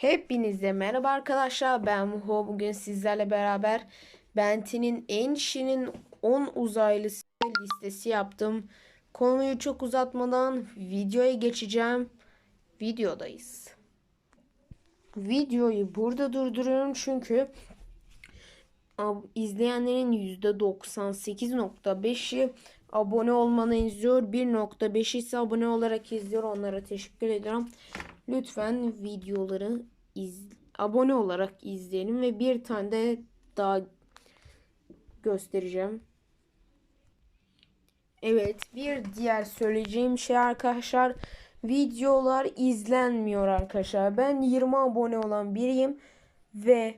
Hepinize merhaba arkadaşlar. Ben Muho. Bugün sizlerle beraber Benten'in en şirin 10 uzaylısı listesi yaptım. Konuyu çok uzatmadan videoya geçeceğim. Videodayız. Videoyu burada durduruyorum çünkü izleyenlerin %98.5'i abone olmanı izliyor. 1.5 ise abone olarak izliyor. Onlara teşekkür ediyorum. Lütfen videoları iz, abone olarak izleyelim ve bir tane de daha göstereceğim. Evet, bir diğer söyleyeceğim şey arkadaşlar, videolar izlenmiyor arkadaşlar. Ben 20 abone olan biriyim ve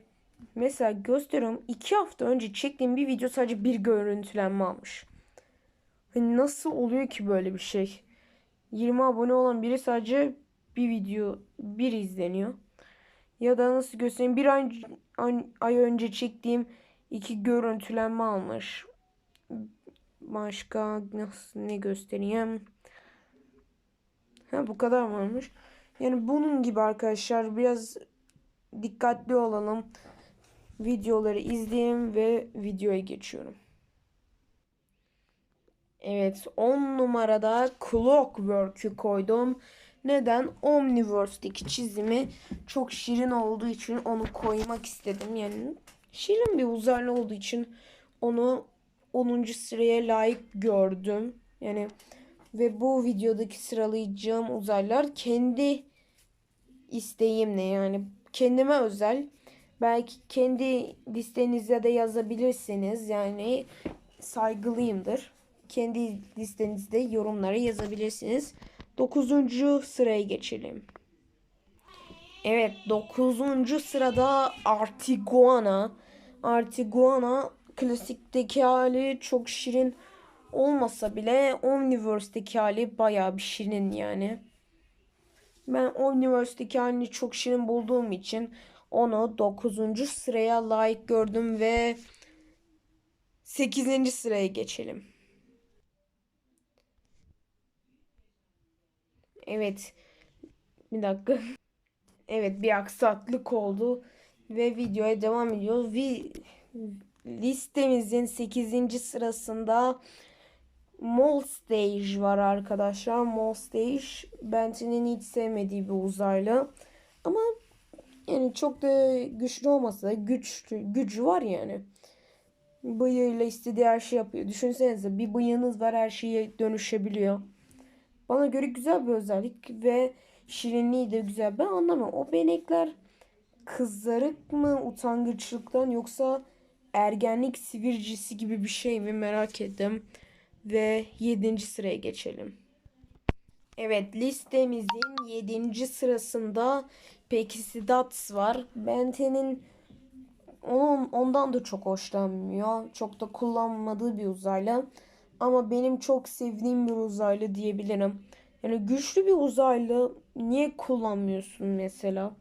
mesela gösteriyorum 2 hafta önce çektiğim bir video sadece bir görüntülenme almış. Nasıl oluyor ki böyle bir şey? 20 abone olan biri sadece bir video bir izleniyor. Ya da nasıl göstereyim bir ay, ay, önce çektiğim iki görüntülenme almış. Başka nasıl ne göstereyim? Ha bu kadar mı olmuş? Yani bunun gibi arkadaşlar biraz dikkatli olalım. Videoları izleyelim ve videoya geçiyorum. Evet 10 numarada Clockwork'ü koydum. Neden? Omniverse'deki çizimi çok şirin olduğu için onu koymak istedim. Yani şirin bir uzaylı olduğu için onu 10. sıraya layık gördüm. Yani ve bu videodaki sıralayacağım uzaylılar kendi isteğimle yani kendime özel. Belki kendi listenizde de yazabilirsiniz. Yani saygılıyımdır. Kendi listenizde yorumlara yazabilirsiniz. 9. sıraya geçelim. Evet 9. sırada Artiguana. Artiguana klasikteki hali çok şirin olmasa bile Omniverse'deki hali bayağı bir şirin yani. Ben Omniverse'deki halini çok şirin bulduğum için onu 9. sıraya layık gördüm ve 8. sıraya geçelim. Evet. Bir dakika. Evet bir aksaklık oldu ve videoya devam ediyoruz. Vi listemizin 8. sırasında Molstage var arkadaşlar. Molstage Bentley'nin hiç sevmediği bir uzaylı. Ama yani çok da güçlü olmasa da güçlü, gücü var yani. Bıyığıyla istediği her şey yapıyor. Düşünsenize bir bıyığınız var her şeye dönüşebiliyor. Bana göre güzel bir özellik ve şirinliği de güzel. Ben anlamıyorum. O benekler kızarık mı utangaçlıktan yoksa ergenlik sivircisi gibi bir şey mi merak ettim. Ve 7. sıraya geçelim. Evet listemizin 7. sırasında Pekisidat var. Benten'in onun, ondan da çok hoşlanmıyor. Çok da kullanmadığı bir uzaylı. Ama benim çok sevdiğim bir uzaylı diyebilirim. Yani güçlü bir uzaylı niye kullanmıyorsun mesela?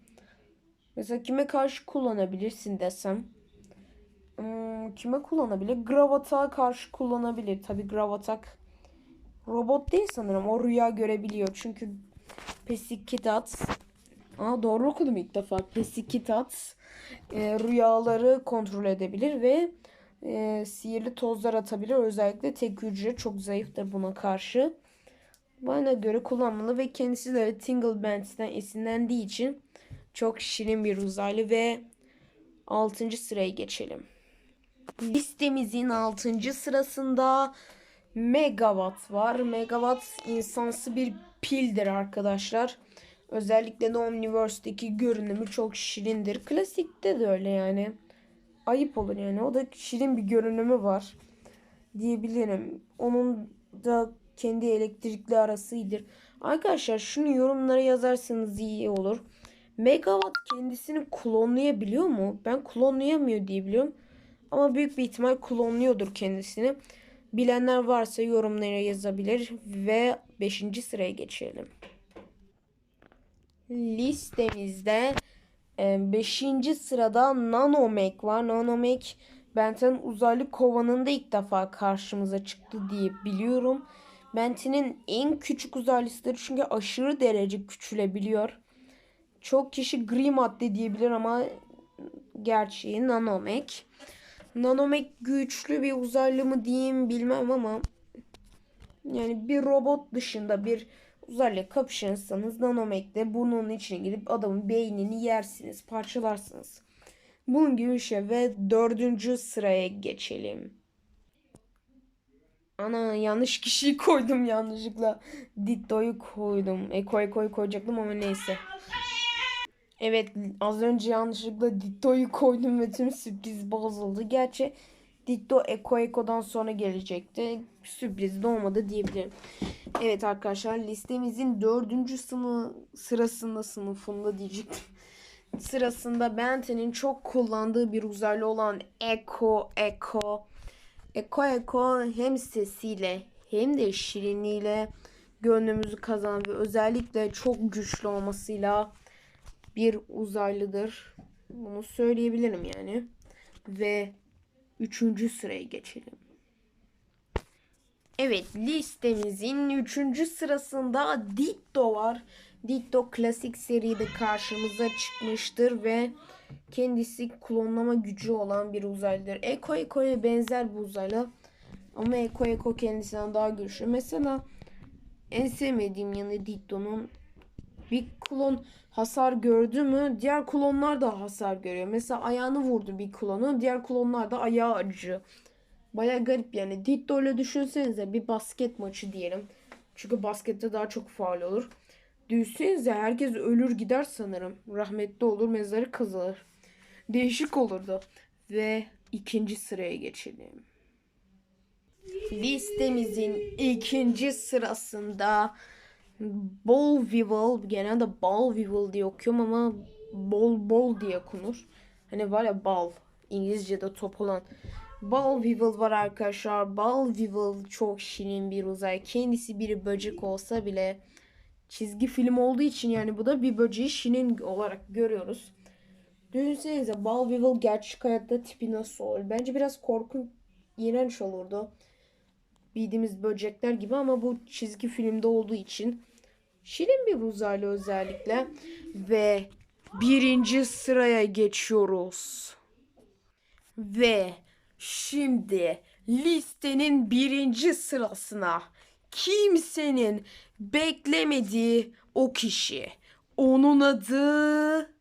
Mesela kime karşı kullanabilirsin desem. Hmm, kime kullanabilir? Gravata karşı kullanabilir. Tabi Gravatak robot değil sanırım. O rüya görebiliyor. Çünkü Pesikitat Aa, doğru okudum ilk defa. Pesikitat e, rüyaları kontrol edebilir ve e, sihirli tozlar atabilir. Özellikle tek hücre çok zayıftır buna karşı. Bana göre kullanmalı ve kendisi de Tingle Band'den esinlendiği için çok şirin bir uzaylı ve 6. sıraya geçelim. Listemizin 6. sırasında Megawatt var. Megawatt insansı bir pildir arkadaşlar. Özellikle de Omniverse'deki görünümü çok şirindir. Klasikte de öyle yani. Ayıp olur yani. O da şirin bir görünümü var diyebilirim. Onun da kendi elektrikli arasıdır. Arkadaşlar şunu yorumlara yazarsanız iyi olur. Megawatt kendisini klonlayabiliyor mu? Ben klonlayamıyor diye biliyorum. Ama büyük bir ihtimal klonluyordur kendisini. Bilenler varsa yorumlara yazabilir ve 5. sıraya geçelim. Listemizde 5. sırada Nanomech var. Nanomech Benten uzaylı kovanında ilk defa karşımıza çıktı diye biliyorum. Benten'in en küçük uzaylısıdır çünkü aşırı derece küçülebiliyor. Çok kişi gri madde diyebilir ama gerçeği nanomek. Nanomek güçlü bir uzaylı mı diyeyim bilmem ama yani bir robot dışında bir uzaylı kapışırsanız nanomekte burnunun içine gidip adamın beynini yersiniz, parçalarsınız. Bunun gibi bir şey ve dördüncü sıraya geçelim. Ana yanlış kişiyi koydum yanlışlıkla. Ditto'yu koydum. Eko Eko'yu koyacaktım ama neyse. Evet az önce yanlışlıkla Ditto'yu koydum ve tüm sürpriz bozuldu. Gerçi Ditto Eko Eko'dan sonra gelecekti. Sürpriz de olmadı diyebilirim. Evet arkadaşlar listemizin dördüncü sınıf sırasında sınıfında diyecektim. Sırasında Benten'in çok kullandığı bir uzaylı olan Eko Eko. Eko Eko hem sesiyle hem de şirinliğiyle gönlümüzü kazanan ve özellikle çok güçlü olmasıyla bir uzaylıdır. Bunu söyleyebilirim yani. Ve üçüncü sıraya geçelim. Evet listemizin üçüncü sırasında Ditto var. Ditto klasik seride karşımıza çıkmıştır ve kendisi klonlama gücü olan bir uzaylıdır. Eko Eko'ya benzer bu uzaylı ama Eko Eko kendisinden daha güçlü. Mesela en sevmediğim yanı Ditto'nun bir klon hasar gördü mü diğer klonlar da hasar görüyor. Mesela ayağını vurdu bir klonu diğer klonlar da ayağı acıyor. Baya garip yani. Ditto ile düşünsenize bir basket maçı diyelim. Çünkü baskette daha çok faal olur. Düşünsenize herkes ölür gider sanırım. Rahmetli olur mezarı kazılır. Değişik olurdu. Ve ikinci sıraya geçelim. Listemizin ikinci sırasında Ball Weevil genelde Ball Weevil diye okuyorum ama Bol Bol diye okunur. Hani var ya bal İngilizce'de top olan. Ball Weevil var arkadaşlar. Ball Weevil çok şirin bir uzay. Kendisi bir böcek olsa bile çizgi film olduğu için yani bu da bir böceği şirin olarak görüyoruz. Düşünsenize Ball Weevil gerçek hayatta tipi nasıl olur? Bence biraz korkunç, iğrenç olurdu. Bildiğimiz böcekler gibi ama bu çizgi filmde olduğu için şirin bir uzaylı özellikle. Ve birinci sıraya geçiyoruz. Ve şimdi listenin birinci sırasına kimsenin beklemediği o kişi. Onun adı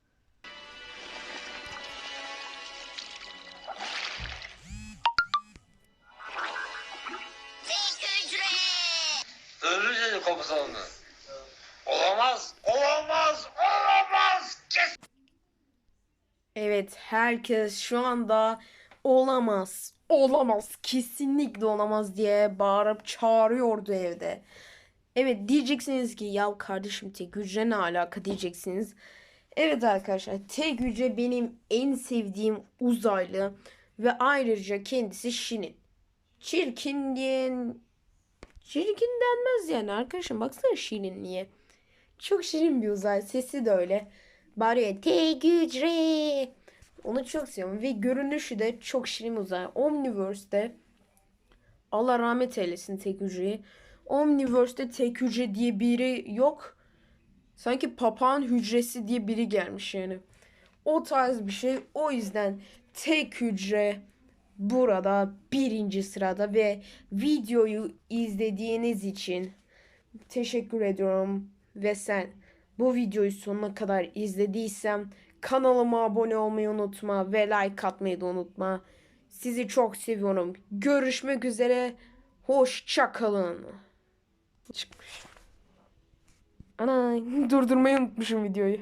Komutanını. Olamaz, olamaz, olamaz. Kes. Evet herkes şu anda olamaz, olamaz, kesinlikle olamaz diye bağırıp çağırıyordu evde. Evet diyeceksiniz ki ya kardeşim tek hücre ne alaka diyeceksiniz. Evet arkadaşlar tek hücre benim en sevdiğim uzaylı ve ayrıca kendisi Şirin. Çirkin diyen çirkin denmez yani arkadaşım baksana şirinliğe. Çok şirin bir uzay sesi de öyle. Bağırıyor tek hücre. Onu çok seviyorum ve görünüşü de çok şirin uzay. Omniverse'de Allah rahmet eylesin tek hücreyi. Omniverse'de tek hücre diye biri yok. Sanki papağan hücresi diye biri gelmiş yani. O tarz bir şey. O yüzden tek hücre burada birinci sırada ve videoyu izlediğiniz için teşekkür ediyorum. Ve sen bu videoyu sonuna kadar izlediysem kanalıma abone olmayı unutma ve like atmayı da unutma. Sizi çok seviyorum. Görüşmek üzere. Hoşça kalın. Çıkmış. Ana durdurmayı unutmuşum videoyu.